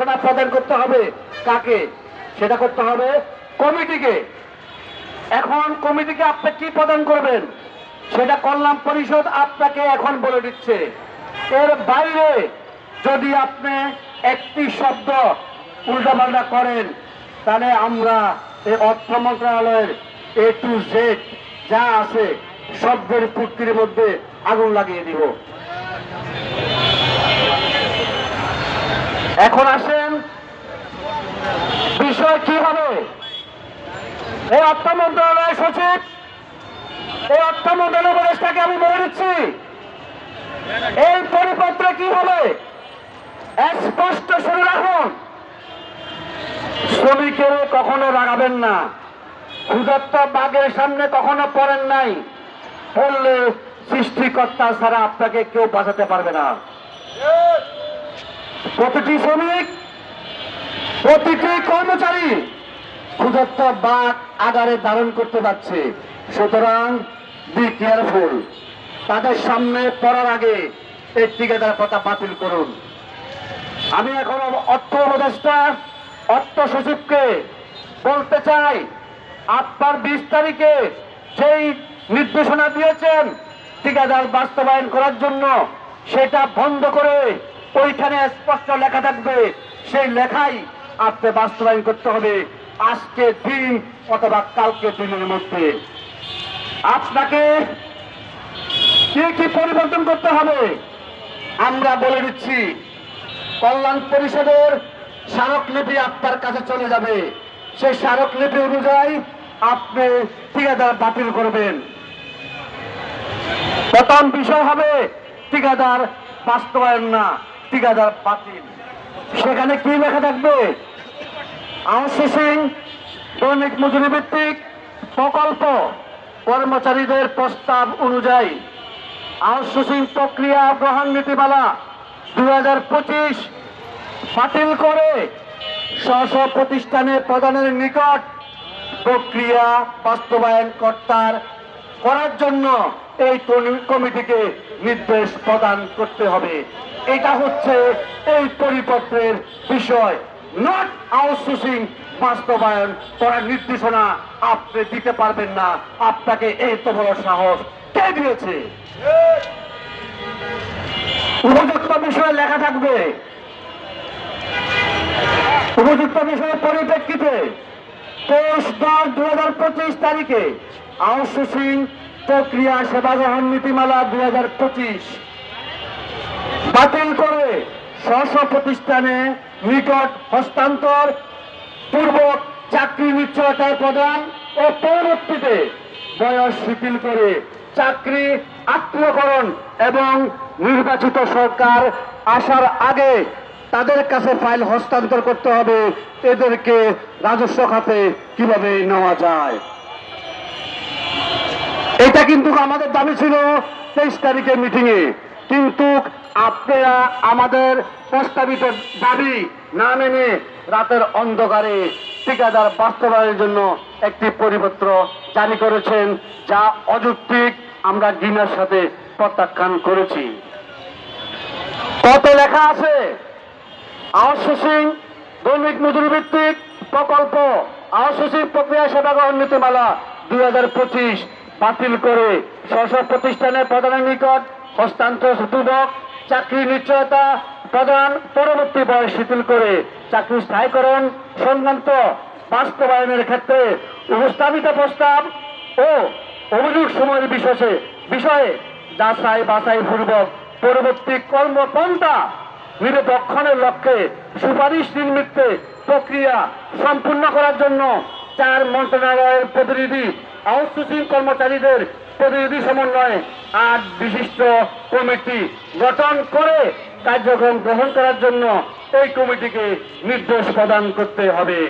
নির্দেশনা প্রদান করতে হবে। কাকে? সেটা করতে হবে কমিটিকে। এখন কমিটিকে আপনি কি প্রদান করবেন? সেটা কল্যাণ পরিষদ আপনাকে এখন বলে দিচ্ছে। এর বাইরে যদি আপনি একটি শব্দ উল্টাপাল্টা করেন, তাহলে আমরা এই অর্থ মন্ত্রণালয়ের এ টু জেড যা আছে, শব্দের পূর্তির মধ্যে আগুন লাগিয়ে দিব। এখন আসেন। বিষয় কি হবে? এই অর্থ মন্ত্রণালয়ের সচিব, এই অর্থ মন্ত্রণালয় উপদেষ্টাকে আমি বলে দিচ্ছি, এই পরিপত্রে কি হবে? স্পষ্ট শুনে রাখুন। শ্রমিকের কখনো রাগাবেন না। ক্ষুদত্ত বাঘের সামনে কখনো পড়েন নাই। পড়লে সৃষ্টিকর্তা ছাড়া আপনাকে কেউ বাঁচাতে পারবে না। প্রতিটি শ্রমিক, প্রতিটি কর্মচারী ক্ষুদত্ত বাঘ আগারে ধারণ করতে পারছে সুতরাং বি কেয়ারফুল তাদের সামনে পড়ার আগে এই টিকাদার কথা বাতিল করুন। আমি এখন অর্থ উপদেষ্টা, অর্থ সচিবকে বলতে চাই, আপনার বিশ তারিখে যেই নির্দেশনা দিয়েছেন, ঠিকাদার বাস্তবায়ন করার জন্য, সেটা বন্ধ করে ওইখানে স্পষ্ট লেখা থাকবে। সেই লেখাই আপনি বাস্তবায়ন করতে হবে। আজকে দিন অথবা কালকে দিনের মধ্যে। আপনাকে কি কি পরিবর্তন করতে হবে? আমরা বলে দিচ্ছি, কল্যাণ পরিষদের স্মারকলিপি আপনার কাছে চলে যাবে। সেই স্মারকলিপি অনুযায়ী আপনি ঠিকাদার বাতিল করবেন। প্রথম বিষয় হবে, ঠিকাদার বাস্তবায়ন না। ঠিকাদার বাতিল। সেখানে কি লেখা থাকবে? আউটসোর্সিং দৈনিক মজুরি ভিত্তিক প্রকল্প, কর্মচারীদের প্রস্তাব অনুযায়ী। আউটসোর্সিং প্রক্রিয়া গ্রহণ নীতিমালা দু হাজার পঁচিশ বাতিল করে স্ব প্রতিষ্ঠানে প্রদানের নিকট প্রক্রিয়া বাস্তবায়ন কর্তার করার জন্য এই কমিটিকে নির্দেশ প্রদান করতে হবে। এটা হচ্ছে এই পরিপত্রের বিষয়। নট আউটসোর্সিং বাস্তবায়ন করার নির্দেশনা আপনি দিতে পারবেন না। আপনাকে এই তো বড় সাহস। কে দিয়েছে? উপযুক্ত বিষয়ে লেখা থাকবে। উপযুক্ত বিষয়ের পরিপ্রেক্ষিতে তেইশ দশ দু হাজার পঁচিশ তারিখে আউটসোর্সিং প্রক্রিয়া সেবা গ্রহণ নীতিমালা দু হাজার পঁচিশ। বাতিল করে স্ব প্রতিষ্ঠানে নিকট হস্তান্তর পূর্বক চাকরি নিশ্চয়তার প্রদান ও পরবর্তীতে বয়স শিথিল করে চাকরি আত্মীয়করণ এবং নির্বাচিত সরকার আসার আগে তাদের কাছে ফাইল হস্তান্তর করতে হবে। এদেরকে রাজস্ব খাতে কীভাবে নেওয়া যায়? এটা কিন্তু আমাদের দাবি ছিল তেইশ তারিখের মিটিংয়ে। কিন্তু আপনারা আমাদের প্রস্তাবিত দাবি না মেনে রাতের অন্ধকারে ঠিকাদার বাস্তবায়নের জন্য একটি পরিপত্র জারি করেছেন, যা অযৌক্তিক আমরা ঘৃণার সাথে প্রত্যাখ্যান করেছি। কত লেখা আছে আউটসোর্সিং দৈনিক মজুরি ভিত্তিক প্রকল্প আউটসোর্সিং প্রক্রিয়া সেবা গ্রহণ নীতিমালা দুই হাজার পঁচিশ বাতিল করে স্ব প্রতিষ্ঠানের প্রধানের নিকট হস্তান্তর পূর্বক চাকরি নিশ্চয়তা প্রদান, পরবর্তী বয়স শিথিল করে চাকরি স্থায়ীকরণ সংক্রান্ত বাস্তবায়নের ক্ষেত্রে উপস্থাপিত প্রস্তাব ও অভিযোগ সময়ের বিশেষে বিষয়ে যাচাই বাছাই পূর্বক পরবর্তী কর্মপন্থা নিরপেক্ষণের লক্ষ্যে সুপারিশ নির্মিত্তে প্রক্রিয়া সম্পূর্ণ করার জন্য চার মন্ত্রণালয়ের প্রতিনিধি আউটসোর্সিং কর্মচারীদের প্রতিনিধি সমন্বয়ে আট বিশিষ্ট কমিটি গঠন করে কার্যক্রম গ্রহণ করার জন্য এই কমিটিকে নির্দেশ প্রদান করতে হবে।